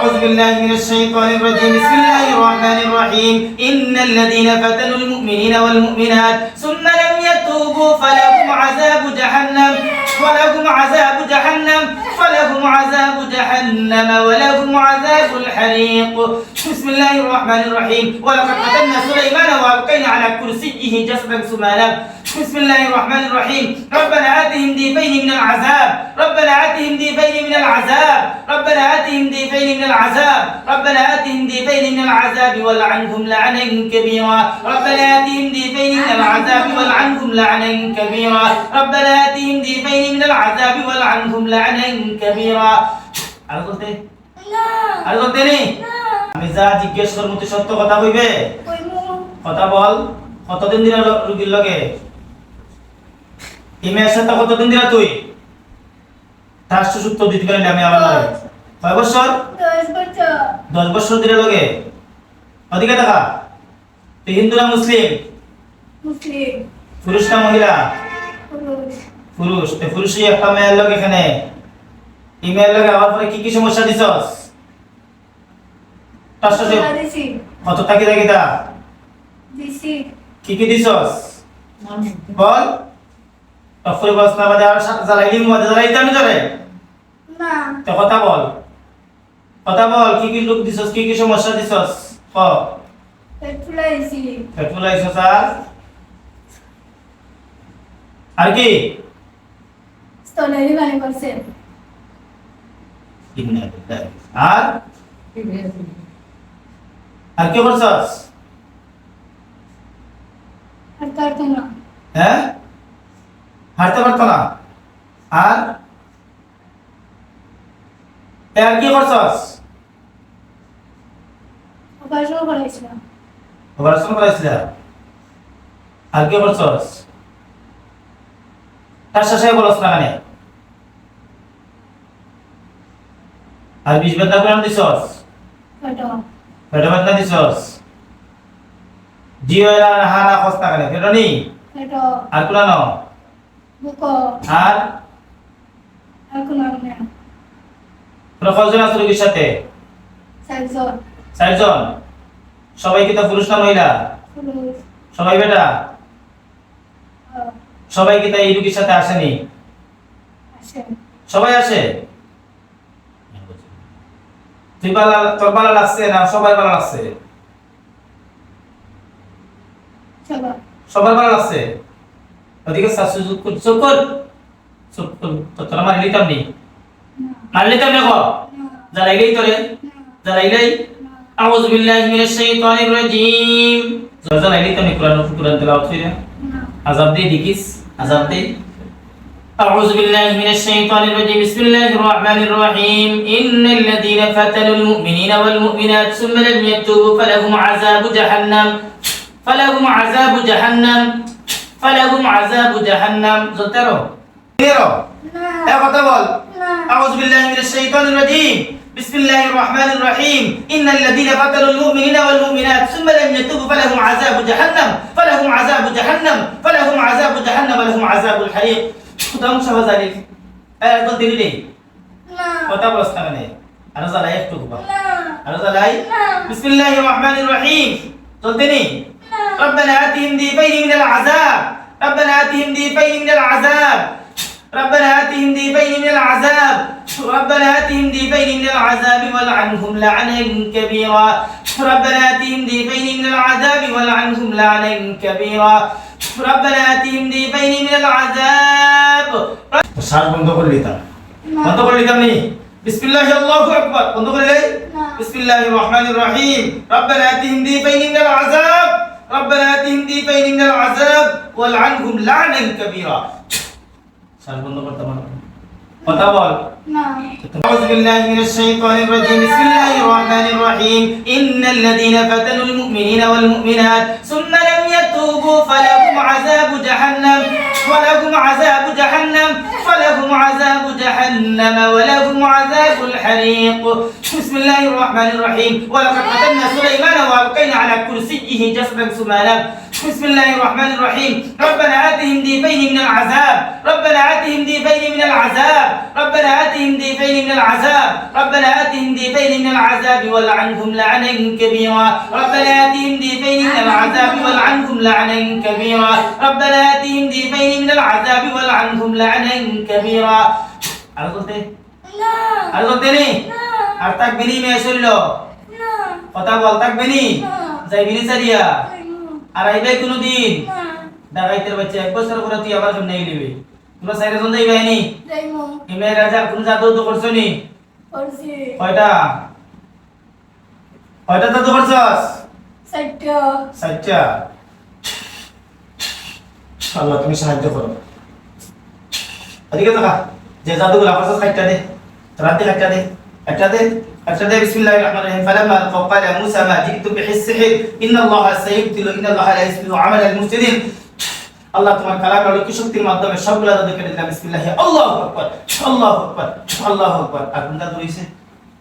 أعوذ بالله من الشيطان الرجيم. بسم الله الرحمن الرحيم. إن الذين فتنوا المؤمنين والمؤمنات ثم لم يتوبوا فلهم عذاب جهنم ولهم عذاب جهنم فلهم عذاب جهنم ولهم عذاب الحريق. بسم الله الرحمن الرحيم. ولقد فتنا سليمان وألقينا على كرسيه جسدا سمانا بسم الله الرحمن الرحيم. ربنا آتهم ضيفين من العذاب. ربنا آتهم ضيفين من آتهم ضيفين من العذاب ربنا آتهم ضيفين من العذاب والعنهم لعنا كبيرا ربنا آتهم ضيفين من العذاب والعنهم لعنا كبيرا ربنا آتهم ضيفين من العذاب والعنهم لعنا كبيرا আর বলতে না আর বলতে নেই আমি যা জিজ্ঞেস করবো তুই সত্য কথা কইবে কইমু কথা বল কতদিন দিন রুগীর লগে ইমের সাথে কতদিন দিন তুই তার সুসুপ্ত দিতে পারিনি আমি আমার লগে কয় বছর? দশ বছর। দিনের লগে। ওদিকে দেখা তুই হিন্দু না মুসলিম? মুসলিম। পুরুষ না মহিলা? পুরুষ। পুরুষ। তো পুরুষই একটা মেয়ের লগে এখানে। এই মেয়ের লগে আবার পরে কি কি সমস্যা দিছস? তার সাথে দিছি। কত থাকি থাকি তা? দিছি। কি কি দিছস? বল। তফরি বস না বাদে আর জ্বালাইলি মধ্যে জ্বালাইতে আমি ধরে না। তো কথা বল। কথা বল কি কি লোক দিছস কি কি সমস্যা দিছস? ক। পেট্রোল আইছস আর আর কি? স্তনেরই বানি করছে। আর? আর কি করছস? আর তার তো না। হ্যাঁ? হাঁটতে পারতো না। আর? আর কি করছস? অপারেশন করাইছিলাম। অপারেশন করাইছিল? আর কি করছস? তার শেষে বলস না কেন? আর বিষ বেদনা করে দিছস? পেটো বেদনা দিছস? জিও না হা না খস না? কেন পেটো আর কোনা ন? আর? আর কোনো না তোরা কজন রোগীর সাথে? চারজন। চারজন? সবাই কি তো পুরুষ না মহিলা? সবাই বেটা? সবাই কি তাই এই সাথে আসেনি? সবাই আসে? তুই বালা তোর বালা লাগছে না সবাই বালা লাগছে? সবার বালা লাগছে? ওদিকে তো তোরা নি না জ্বালাইলেই তোরে না আউযু বিল্লাহি মিনাশ শাইতানির রাজিম জ্বালাইলেই তো নি কোরআন কোরআন তেলাওয়াত কইরা না আজাব দে দিকিস আজাব দে أعوذ بالله من الشيطان الرجيم بسم الله الرحمن الرحيم إن الذين فتنوا المؤمنين والمؤمنات ثم لم يتوبوا فلهم عذاب جهنم فلهم عذاب جهنم فلهم عذاب جهنم زلترو نيرو না يا بطل না أعوذ بالله من الشيطان الرجيم بسم الله الرحمن الرحيم إن الذين قتلوا المؤمنين والمؤمنات ثم لم يتوبوا فلهم عذاب جهنم فلهم عذاب جهنم فلهم عذاب جهنم ولهم عذاب الحريق خدام شبه ذلك أنا أقول دليلي না কথা বলছ না মানে আর জ্বালাই একটু বা না আর জ্বালাই بسم الله الرحمن الرحيم চলতেনি ربنا آتهم ضيفين من العذاب ربنا آتهم ضيفين من العذاب ربنا آتهم ضيفين من العذاب ربنا آتهم ضيفين من العذاب والعنهم لعنا كبيرا ربنا آتهم ضيفين من العذاب والعنهم لعنا كبيرا ربنا آتهم ضيفين من العذاب শ্বাস বন্ধ করে নিতাম বন্ধ করে নিতাম নি বিসমিল্লাহ আল্লাহু আকবার বন্ধ করে লে না। বিসমিল্লাহির রহমানির রহিম রব্বানা আতিহিম দিফাইনি মিনাল আযাব রব্বানা আতিহিম দিফাইনি মিনাল আযাব ওয়াল আনহুম লা'নান কাবীরা শ্বাস বন্ধ করতে পারো কথা বল না أعوذ بالله من الشيطان الرجيم بسم الله الرحمن الرحيم إن الذين فتنوا المؤمنين والمؤمنات ثم لم يتوبوا فلهم عذاب جهنم ولهم عذاب جهنم فلهم عذاب جهنم ولهم عذاب الحريق بسم الله الرحمن الرحيم ولقد فتنا سليمان وألقينا على كرسيه جسدا سمانا بسم الله الرحمن الرحيم ربنا آتهم ضيفين من العذاب ربنا آتهم ضيفين من العذاب ربنا آتهم ضيفين من العذاب ربنا آتهم ضيفين من العذاب والعنهم لعنا كبيرا ربنا آتهم ضيفين من العذاب والعنهم لعنا كبيرا ربنا آتهم ضيفين من العذاب والعنهم لعنا كبيرا আর বলতে না আর বলতে নি না আর তাকবিনি মেয়ে শুনল না কথা বল তাকবিনি না যাইবিনি সারিয়া যাইমু আর আইবে কোনদিন? ডাকাইতের বাচ্চা এক বছর পরে তুই আবার জন্য নিবি তোমরা সাইরে জন যাইবে নি মেয়ের রাজা কোন জাদু তো করছ নি করছি। কয়টা? কয়টা জাদু করছস? সত্য সাতটা আল্লাহ তুমি সাহায্য করো। এদিকে দেখা যে জাদুগুলো করছস কাটটা দে। রাতে কাটটা দে। একটা দে। একটা দে বিসমিল্লাহির রহমানির রহিম ফালাম্মা আলকাw qala মুসা মা জি'তুম বিহি السحر ইন্ন আল্লাহা সাইয়ুবতিলু ইন্ন আল্লাহা লা ইসলিহু আমাল আল-মুফসিদিন আল্লাহ তোমার কালাম আর কি শক্তির মাধ্যমে সবগুলা জাদু কেটে দিলাম বিসমিল্লাহ আল্লাহু আকবার আল্লাহু আকবার আল্লাহু আকবার আর কোনটা দূরিছে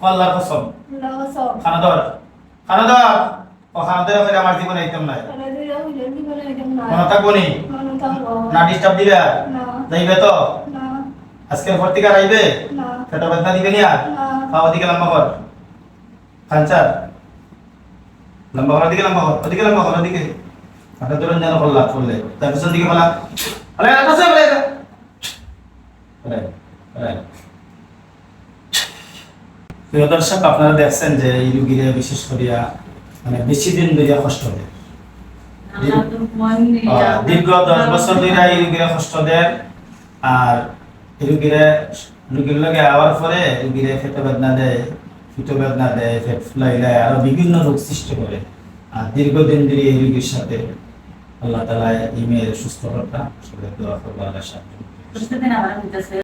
আল্লাহর কসম। লসম খানা ধর খানা ধর ও খানা ধরে ফেলে আমার জীবনে আইতাম নাই। মনে থাকব নি? না ডিস্টার্ব দিবে আর যাইবে তো? আজকের পর থেকে আইবে? পেটা বেদনা দিবে নি আর? না। খাওয়া দিকে লম্বা কর। খানচার লম্বা করার দিকে লম্বা কর ওদিকে লম্বা কর ওদিকে। হাতে ধরে যেন করলা করলে। তার পিছন দিকে বলা আরে এটা সে বলে এটা বলে বলে প্রিয় দর্শক আপনারা দেখছেন যে এই রুগীরা বিশেষ করিয়া মানে বেশি দিন ধরে কষ্ট দেয়। দীর্ঘ দশ বছর ধরে এই রুগীরা কষ্ট দেয়। আর এই রুগীরা রুগীর লগে আওয়ার পরে রুগীরা পেটে বেদনা দেয় পিঠ বেদনা দেয় পেট ফুলাইলে আরও বিভিন্ন রোগ সৃষ্টি করে। আর দীর্ঘদিন ধরে এই রুগীর সাথে আল্লাহ তালা এই মেয়ের সুস্থ করা সবাই দোয়া করব আল্লাহ সাহায্য